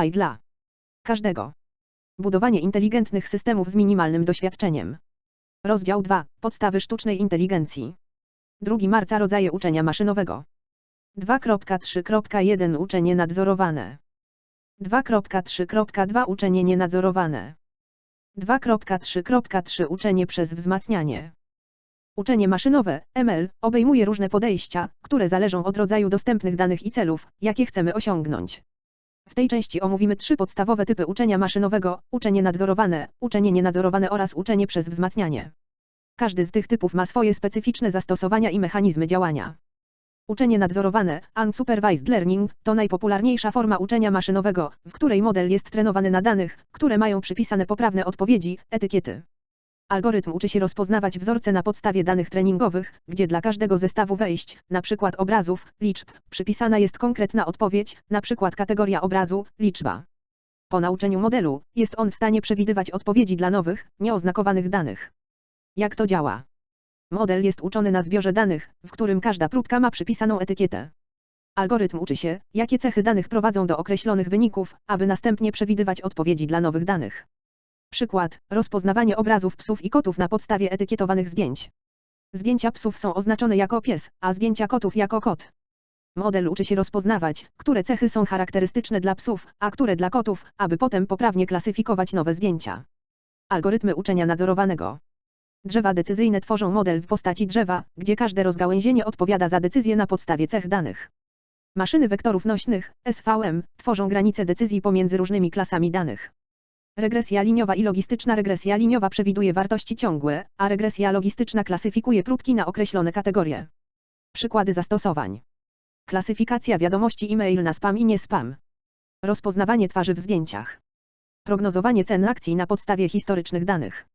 AI dla każdego. Budowanie inteligentnych systemów z minimalnym doświadczeniem. Rozdział 2. Podstawy sztucznej inteligencji. 2 marca rodzaje uczenia maszynowego. 2.3.1 Uczenie nadzorowane. 2.3.2 Uczenie nienadzorowane. 2.3.3 Uczenie przez wzmacnianie. Uczenie maszynowe, ML, obejmuje różne podejścia, które zależą od rodzaju dostępnych danych i celów, jakie chcemy osiągnąć. W tej części omówimy trzy podstawowe typy uczenia maszynowego: uczenie nadzorowane, uczenie nienadzorowane oraz uczenie przez wzmacnianie. Każdy z tych typów ma swoje specyficzne zastosowania i mechanizmy działania. Uczenie nadzorowane, unsupervised learning, to najpopularniejsza forma uczenia maszynowego, w której model jest trenowany na danych, które mają przypisane poprawne odpowiedzi, etykiety. Algorytm uczy się rozpoznawać wzorce na podstawie danych treningowych, gdzie dla każdego zestawu wejść, np. obrazów, liczb, przypisana jest konkretna odpowiedź, np. kategoria obrazu, liczba. Po nauczeniu modelu, jest on w stanie przewidywać odpowiedzi dla nowych, nieoznakowanych danych. Jak to działa? Model jest uczony na zbiorze danych, w którym każda próbka ma przypisaną etykietę. Algorytm uczy się, jakie cechy danych prowadzą do określonych wyników, aby następnie przewidywać odpowiedzi dla nowych danych. Przykład: rozpoznawanie obrazów psów i kotów na podstawie etykietowanych zdjęć. Zdjęcia psów są oznaczone jako pies, a zdjęcia kotów jako kot. Model uczy się rozpoznawać, które cechy są charakterystyczne dla psów, a które dla kotów, aby potem poprawnie klasyfikować nowe zdjęcia. Algorytmy uczenia nadzorowanego. Drzewa decyzyjne tworzą model w postaci drzewa, gdzie każde rozgałęzienie odpowiada za decyzję na podstawie cech danych. Maszyny wektorów nośnych, SVM, tworzą granice decyzji pomiędzy różnymi klasami danych. Regresja liniowa i logistyczna regresja liniowa przewiduje wartości ciągłe, a regresja logistyczna klasyfikuje próbki na określone kategorie. Przykłady zastosowań. Klasyfikacja wiadomości e-mail na spam i nie spam. Rozpoznawanie twarzy w zdjęciach. Prognozowanie cen akcji na podstawie historycznych danych.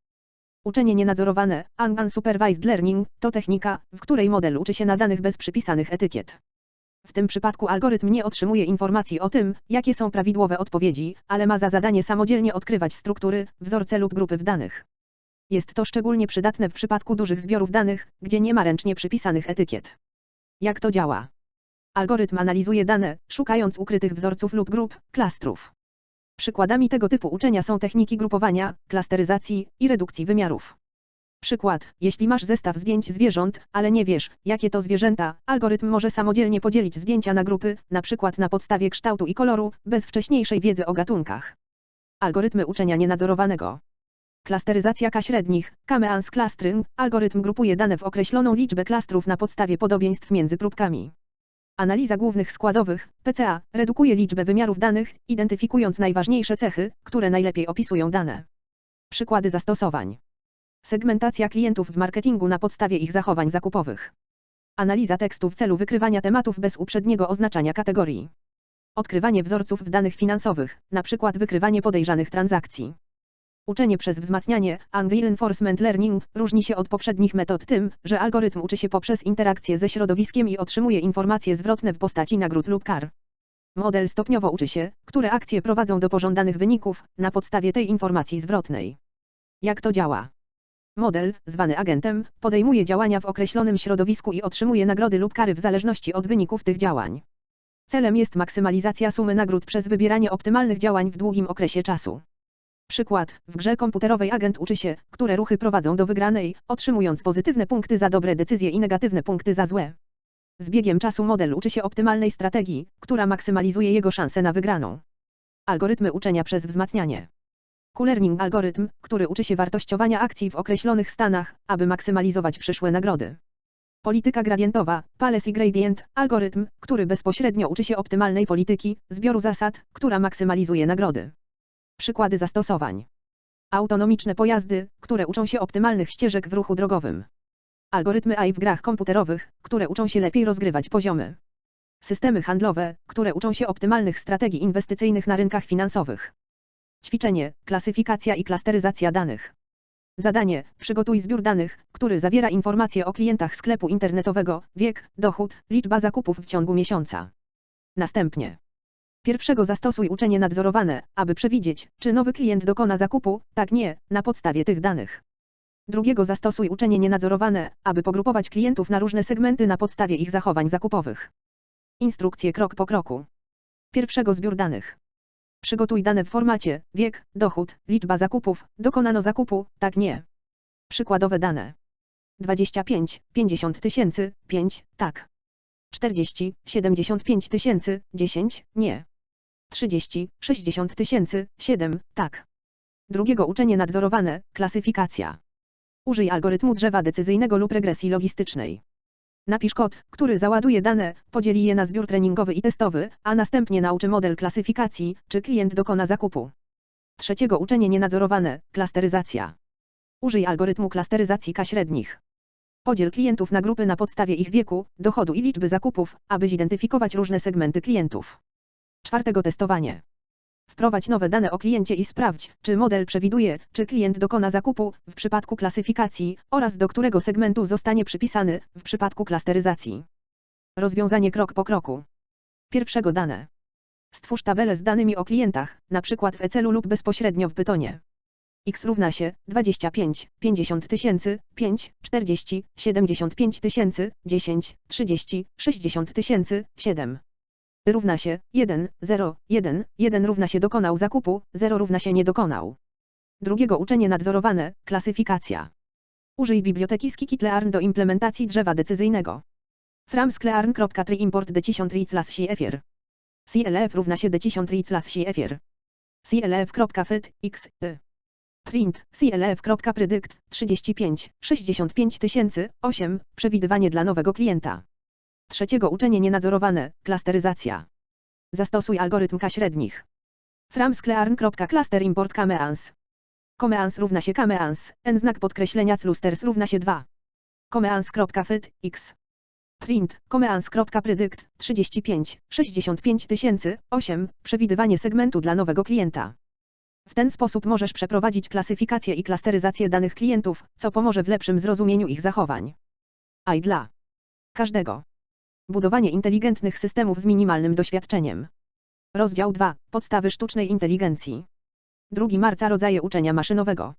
Uczenie nienadzorowane, unsupervised learning, to technika, w której model uczy się na danych bez przypisanych etykiet. W tym przypadku algorytm nie otrzymuje informacji o tym, jakie są prawidłowe odpowiedzi, ale ma za zadanie samodzielnie odkrywać struktury, wzorce lub grupy w danych. Jest to szczególnie przydatne w przypadku dużych zbiorów danych, gdzie nie ma ręcznie przypisanych etykiet. Jak to działa? Algorytm analizuje dane, szukając ukrytych wzorców lub grup, klastrów. Przykładami tego typu uczenia są techniki grupowania, klasteryzacji i redukcji wymiarów. Przykład, jeśli masz zestaw zdjęć zwierząt, ale nie wiesz, jakie to zwierzęta, algorytm może samodzielnie podzielić zdjęcia na grupy, na przykład na podstawie kształtu i koloru, bez wcześniejszej wiedzy o gatunkach. Algorytmy uczenia nienadzorowanego. Klasteryzacja K średnich, Kameans clustering, algorytm grupuje dane w określoną liczbę klastrów na podstawie podobieństw między próbkami. Analiza głównych składowych, PCA, redukuje liczbę wymiarów danych, identyfikując najważniejsze cechy, które najlepiej opisują dane. Przykłady zastosowań. Segmentacja klientów w marketingu na podstawie ich zachowań zakupowych. Analiza tekstu w celu wykrywania tematów bez uprzedniego oznaczania kategorii. Odkrywanie wzorców w danych finansowych, np. wykrywanie podejrzanych transakcji. Uczenie przez wzmacnianie, Reinforcement Learning, różni się od poprzednich metod tym, że algorytm uczy się poprzez interakcję ze środowiskiem i otrzymuje informacje zwrotne w postaci nagród lub kar. Model stopniowo uczy się, które akcje prowadzą do pożądanych wyników, na podstawie tej informacji zwrotnej. Jak to działa? Model, zwany agentem, podejmuje działania w określonym środowisku i otrzymuje nagrody lub kary w zależności od wyników tych działań. Celem jest maksymalizacja sumy nagród przez wybieranie optymalnych działań w długim okresie czasu. Przykład, w grze komputerowej agent uczy się, które ruchy prowadzą do wygranej, otrzymując pozytywne punkty za dobre decyzje i negatywne punkty za złe. Z biegiem czasu model uczy się optymalnej strategii, która maksymalizuje jego szanse na wygraną. Algorytmy uczenia przez wzmacnianie. Q-learning algorytm, który uczy się wartościowania akcji w określonych stanach, aby maksymalizować przyszłe nagrody. Polityka gradientowa, policy gradient, algorytm, który bezpośrednio uczy się optymalnej polityki, zbioru zasad, która maksymalizuje nagrody. Przykłady zastosowań. Autonomiczne pojazdy, które uczą się optymalnych ścieżek w ruchu drogowym. Algorytmy AI w grach komputerowych, które uczą się lepiej rozgrywać poziomy. Systemy handlowe, które uczą się optymalnych strategii inwestycyjnych na rynkach finansowych. Ćwiczenie, klasyfikacja i klasteryzacja danych. Zadanie: przygotuj zbiór danych, który zawiera informacje o klientach sklepu internetowego, wiek, dochód, liczba zakupów w ciągu miesiąca. Następnie. Pierwszego zastosuj uczenie nadzorowane, aby przewidzieć, czy nowy klient dokona zakupu, tak nie, na podstawie tych danych. Drugiego zastosuj uczenie nienadzorowane, aby pogrupować klientów na różne segmenty na podstawie ich zachowań zakupowych. Instrukcje krok po kroku. Pierwszego zbiór danych. Przygotuj dane w formacie wiek, dochód, liczba zakupów, dokonano zakupu, tak nie. Przykładowe dane. 25, 50 tysięcy, 5, tak. 40, 75 tysięcy, 10, nie. 30, 60 tysięcy, 7, tak. Drugiego uczenie nadzorowane, klasyfikacja. Użyj algorytmu drzewa decyzyjnego lub regresji logistycznej. Napisz kod, który załaduje dane, podzieli je na zbiór treningowy i testowy, a następnie nauczy model klasyfikacji, czy klient dokona zakupu. Trzeciego uczenie nienadzorowane, klasteryzacja. Użyj algorytmu klasteryzacji K średnich. Podziel klientów na grupy na podstawie ich wieku, dochodu i liczby zakupów, aby zidentyfikować różne segmenty klientów. Czwartego testowanie. Wprowadź nowe dane o kliencie i sprawdź, czy model przewiduje, czy klient dokona zakupu w przypadku klasyfikacji oraz do którego segmentu zostanie przypisany w przypadku klasteryzacji. Rozwiązanie krok po kroku. Pierwszego dane. Stwórz tabelę z danymi o klientach, np. w Excelu lub bezpośrednio w Pytonie. X równa się 25, 50 tysięcy, 5, 40, 75 tysięcy, 10, 30, 60 tysięcy, 7 równa się 1, 0, 1, 1 równa się dokonał zakupu, 0 równa się nie dokonał. Drugiego uczenie nadzorowane, klasyfikacja. Użyj biblioteki Skikitlearn do implementacji drzewa decyzyjnego. framsklearn.tree import d10 reads cfr. CLF równa się d10 reads cfr. CLF.fit, x, y. Print, CLF.predict, 35, 65 tysięcy, 8, przewidywanie dla nowego klienta. Trzeciego uczenie nienadzorowane, klasteryzacja. Zastosuj algorytm K średnich. framsklearn.cluster import kameans. Komeans równa się kameans, n znak podkreślenia clusters równa się 2. Komeans.fit, x. Print, komeans.predict, 35, 65 tysięcy, 8, przewidywanie segmentu dla nowego klienta. W ten sposób możesz przeprowadzić klasyfikację i klasteryzację danych klientów, co pomoże w lepszym zrozumieniu ich zachowań. A i dla każdego. Budowanie inteligentnych systemów z minimalnym doświadczeniem. Rozdział 2. Podstawy sztucznej inteligencji. 2 marca rodzaje uczenia maszynowego.